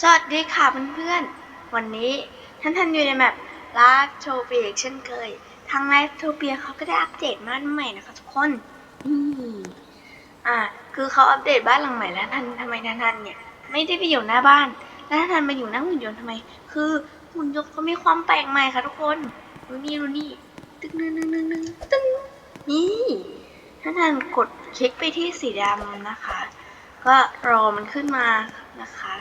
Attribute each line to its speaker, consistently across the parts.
Speaker 1: สวัสดีค่ะเพื่อนๆ วันนี้ท่านท่านอยู่ในแมปลาโทเปียเช่นเคย ทางไลฟ์โทเปียเขาก็ได้อัปเดตบ้านใหม่นะคะทุกคนนี่อ่า คือเขาอัปเดตบ้านหลังใหม่แล้วท่านทำไมท่านท่านเนี่ย ไม่ได้ไปอยู่หน้าบ้าน แล้วท่านท่านมาอยู่หน้าหุ่นยนต์ทำไม คือหุ่นยนต์เขามีความแปลกใหม่ค่ะทุกคนดูนี่ดูนี่ ตึ้งนึงนึงนึงนึงตึ้งนี่ท่านท่านกดคลิกไปที่สีดำนะคะ ก็รอมันขึ้นมานะคะ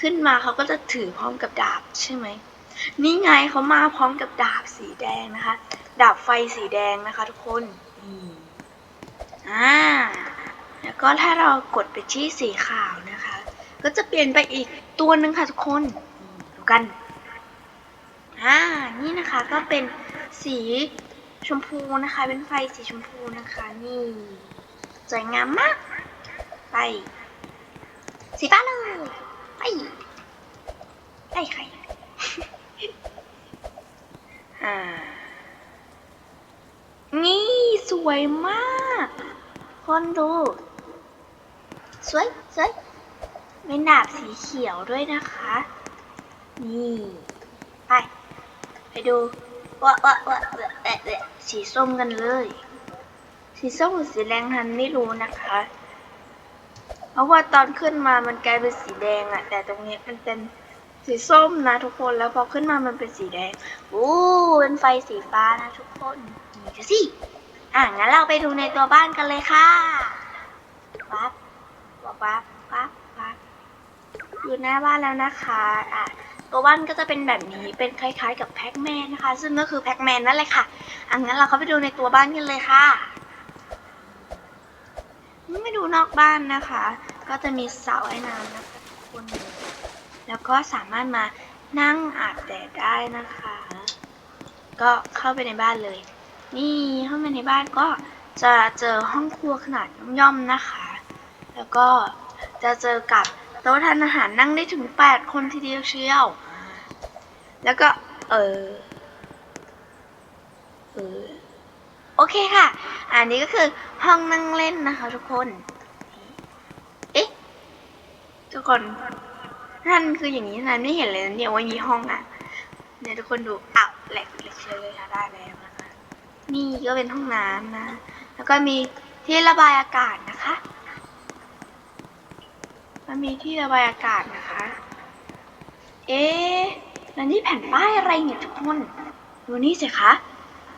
Speaker 1: ขึ้นมาเขาก็จะถือพร้อมกับดาบใช่ไหมนี่ไงเขามาพร้อมกับดาบสีแดงนะคะ ดาบไฟสีแดงนะคะ ทุกคนอ่าแล้วก็ถ้าเรากดไปที่สีขาวนะคะ ก็จะเปลี่ยนไปอีกตัวหนึ่งค่ะทุกคนดูกันอ่านี่นะคะก็เป็นสีชมพูนะคะ เป็นไฟสีชมพูนะคะ นี่สวยงามมาก ไป สีฟ้าเลย ไปไล่ใครอ่า นี่สวยมาก คนดู สวยสวยเป็นดาบสีเขียวด้วยนะคะ นี่ ไป ไปดูว่าว่าว่าว่าแอะแอะสีส้มกันเลย สีส้มหรือสีแดงทันไม่รู้นะคะ ราะว่าตอนขึ้นมามันกลายเป็นสีแดงอะแต่ตรงนี้มันเป็นสีส้มนะทุกคนแล้วพอขึ้นมามันเป็นสีแดงโอ้เป็นไฟสีฟ้านะทุกคนนี่ดูสิอะงั้นเราไปดูในตัวบ้านกันเลยค่ะปั๊บปั๊บปั๊บปั๊บปั๊บอยู่หน้าบ้านแล้วนะคะอะตัวบ้านก็จะเป็นแบบนี้เป็นคล้ายๆ กับแพ็กแมนนะคะ ซึ่งก็คือแพ็กแมนนั่นแหละค่ะอะงั้นเราเข้าไปดูในตัวบ้านกันเลยค่ะ ไม่ดูนอกบ้านนะคะ ก็จะมีเสระว่ายน้ำนะคะทุกคนแล้วก็สามารถมานั่งอาบแดดได้นะคะ ก็เข้าไปในบ้านเลย นี่เข้าไปในบ้านก็จะเจอห้องครัวขนาดย่อมๆนะคะ แล้วก็จะเจอกับโต๊ะทานอาหารนั่งได้ถึง 8 คนทีเดียวเชียว แล้วก็ เออเออ โอเคค่ะ อันนี้ก็คือห้องนั่งเล่นนะคะ ทุกคน เอ๊ะ ทุกคนนั่นคืออย่างนี้นันไม่เห็นเลยนะเนี่ยว่ามีห้องอะ เนี่ยทุกคนดูอ้าวแหลกแหลกเชียเลยค่ะได้แล้วนะคะ นี่ก็เป็นห้องน้ำนะ แล้วก็มีที่ระบายอากาศนะคะ มันมีที่ระบายอากาศนะคะ เอ๊ะแล้วนี่แผ่นป้ายอะไรเนี่ยทุกคน ดูนี่สิคะ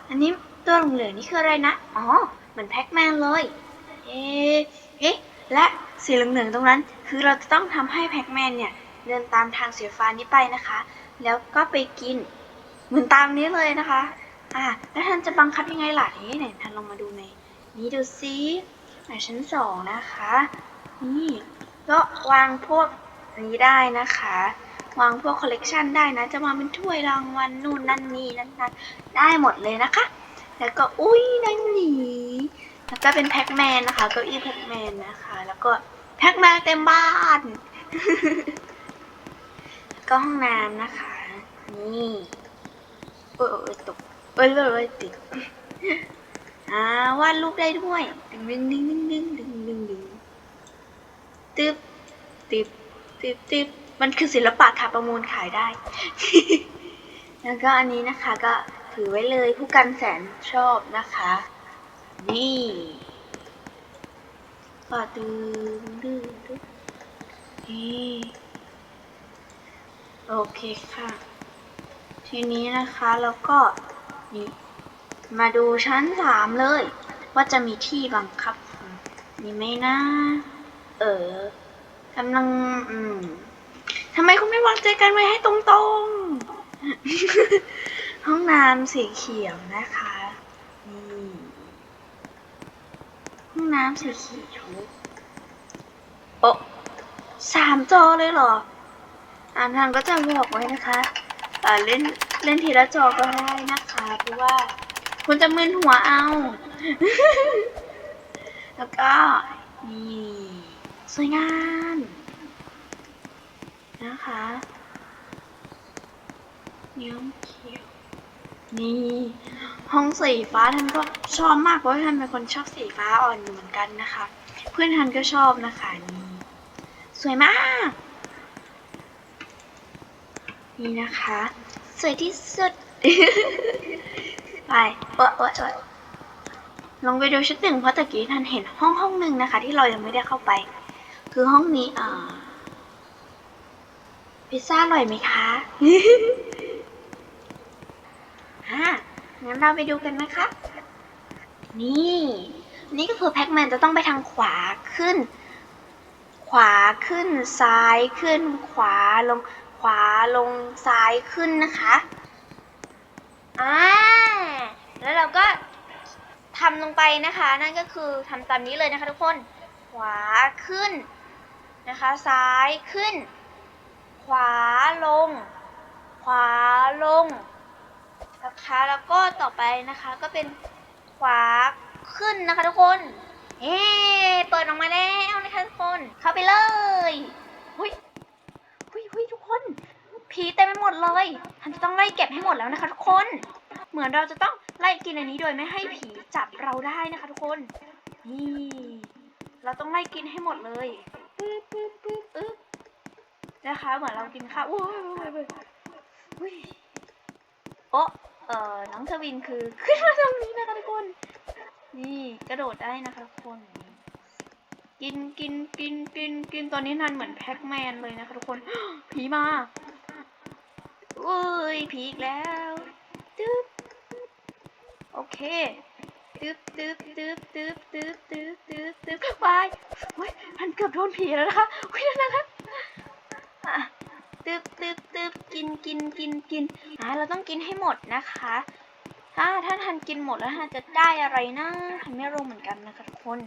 Speaker 1: อันนี้ ตัวเหลืองๆนี่คืออะไรนะ อ๋อเหมือนแพ็กแมนเลย เอ๊ะเอ๊ะ และสีเหลืองๆตรงนั้น คือเราจะต้องทำให้แพ็กแมนเนี่ย เดินตามทางสีฟ้านี้ไปนะคะ แล้วก็ไปกิน เหมือนตามนี้เลยนะคะ อะ แล้วท่านจะบังคับยังไงล่ะนี่ไหนท่านลองมาดูในนี้ดูซิไหนชั้นสองนะคะ นี่ ก็วางพวกนี้ได้นะคะ วางพวกคอลเลกชันได้นะ จะมาเป็นถ้วยรางวัลนู่นนั่นนี่นั่นนั่นได้หมดเลยนะคะ แล้วก็อุ้ยนางหนีแล้วก็เป็นแพ็กแมนนะคะเก้าอี้แพ็กแมนนะคะ แล้วก็แพ็กแมนเต็มบ้านก็ห้องน้ำนะคะ นี่โอ้ยตกโอ้ยเลยติดอ่าวาดลูกได้ด้วยดึงดึงดึงดึงดึงดึงดึงตึ๊บตึ๊บตึ๊บตึ๊บมันคือศิลปะค่ะประมูลขายได้ แล้วก็อันนี้นะคะก็ ถือไว้เลยผู้กันแสนชอบนะคะ นี่ก็ดึงดึงดึงนี่โอเคค่ะ ทีนี้นะคะแล้วก็นี่มาดูชั้นสามเลย ว่าจะมีที่บังคับมีไหมนะ เออกำลังอืมทำไมคุณไม่วางใจกันไว้ให้ตรงๆ ห้องน้ำสีเขียวนะคะนี่ห้องน้ำสีเขียวโอ้สามจอเลยเหรออ่านทางก็จะบอกไว้นะคะเอ่อเล่นเล่นทีละจอก็ได้นะคะเพราะว่าคุณจะมึนหัวเอา แล้วก็นี่สวยงามนะคะเนิ้วเขียว นี่ห้องสีฟ้าท่านก็ชอบมากเพราะว่าท่านเป็นคนชอบสีฟ้าอ่อนอยู่เหมือนกันนะคะ เพื่อนท่านก็ชอบนะคะนี่สวยมาก นี่นะคะ สวยที่สุด ไปเออเออเออลองไปดูชุดหนึ่งเพราะตะกี้ท่านเห็นห้องห้องหนึ่งนะคะ ที่เรายังไม่ได้เข้าไป คือห้องนี้อ่าพิซซ่าอร่อยไหมคะ อะงั้นเราไปดูกันนะคะ นี่ นี่ก็คือแพ็กแมนจะต้องไปทางขวาขึ้น ขวาขึ้นซ้ายขึ้น ขวาลง ขวาลงซ้ายขึ้นนะคะอ่าแล้วเราก็ทำลงไปนะคะ นั่นก็คือทำตามนี้เลยนะคะทุกคน ขวาขึ้นนะคะ ซ้ายขึ้น ขวาลง ขวาลง นะคะ แล้วก็ต่อไปนะคะก็เป็นขวาขึ้นนะคะทุกคนเอ๊เปิดออกมาแล้วนะคะทุกคน เข้าไปเลยหุยหุยหุยทุกคน ผีเต็มไปหมดเลยทันจะต้องไล่เก็บให้หมดแล้วนะคะ ทุกคน เหมือนเราจะต้องไล่กินอันนี้โดยไม่ให้ผีจับเราได้นะคะ ทุกคน นี่ เราต้องไล่กินให้หมดเลยปึ๊บปึ๊บปึ๊บปึ๊บนะคะ เหมือนเรากินข้าวอุ้ยอุ้ยอุ้ยอุ้ยโอะ เอ่อน้องทวินคือขึ้นมาตรงนี้นะคะทุกคน นี่กระโดดได้นะคะทุกคน กินกินกินกินกินตอนนี้นันเหมือนแพ็กแมนเลยนะคะทุกคน ผีมาอุ้ยผีอีกแล้วตึ๊บโอเคตึ๊บตึ๊บตึ๊บตึ๊บตึ๊บตึ๊บตึ๊บตึ๊บวายเฮ้ยมันเกือบโดนผีแล้วนะคะเฮ้ยนั่นนะคะอะตึ๊บตึ๊บตึ๊บ กินกินกินกินอะเราต้องกินให้หมดนะคะ ถ้าถ้าทันกินหมดแล้วทันจะได้อะไรนะทันไม่รู้เหมือนกันนะคะทุกคน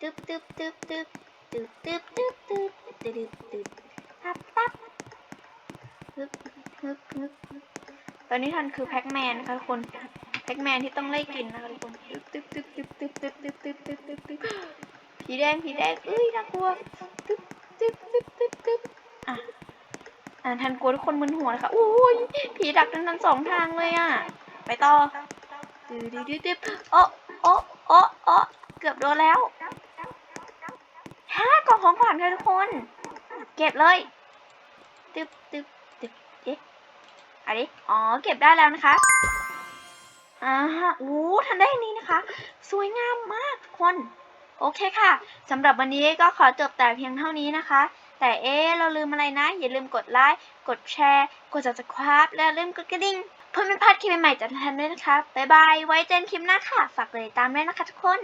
Speaker 1: ตึ๊บตึ๊บตึ๊บตึ๊บตึ๊บตึ๊บตึ๊บตึ๊บตึ๊บตึ๊บตึ๊บตับตับฮึบฮึบฮึบฮึบตอนนี้ทันคือแพ็กแมนนะคะทุกคนแพ็กแมนที่ต้องไล่กินนะคะทุกคนตึ๊บตึ๊บตึ๊บตึ๊บตึ๊บตึ๊บตึ๊บตึ๊บตึ๊บตึ๊บตึ๊บผีแดงผีแดงเอ้ยน่ากลัวตึ๊บตึ๊บตึ๊บตึ๊บตึ๊บอะ อ่าทันกลัวทุกคนมึนหัวนะคะโอ้ยผีดักทั้งนั้นสองทางเลยอะ ไปต่อดืดดืดดืดโอ้โอ้โอ้โอ้เกือบโดนแล้วฮ่ากล่องของขวัญค่ะทุกคน เก็บเลย ตึ๊บตึ๊บตึ๊บเอ๊ะอะไรอ๋อ เก็บได้แล้วนะคะอ่าฮะโอ้ทันได้นี้นะคะ สวยงามมากทุกคน โอเคค่ะ สำหรับวันนี้ก็ขอจบแต่เพียงเท่านี้นะคะ แต่เอ๊เราลืมอะไรนะ อย่าลืมกดไลค์กดแชร์ กด subscribe และลืมกดกระดิ่งเพื่อไม่พลาดคลิปใหม่ๆจากทันด้วยนะคะบ๊ายบายไว้เจอกันคลิปหน้าค่ะ ฝากเลยตามด้วยนะคะทุกคน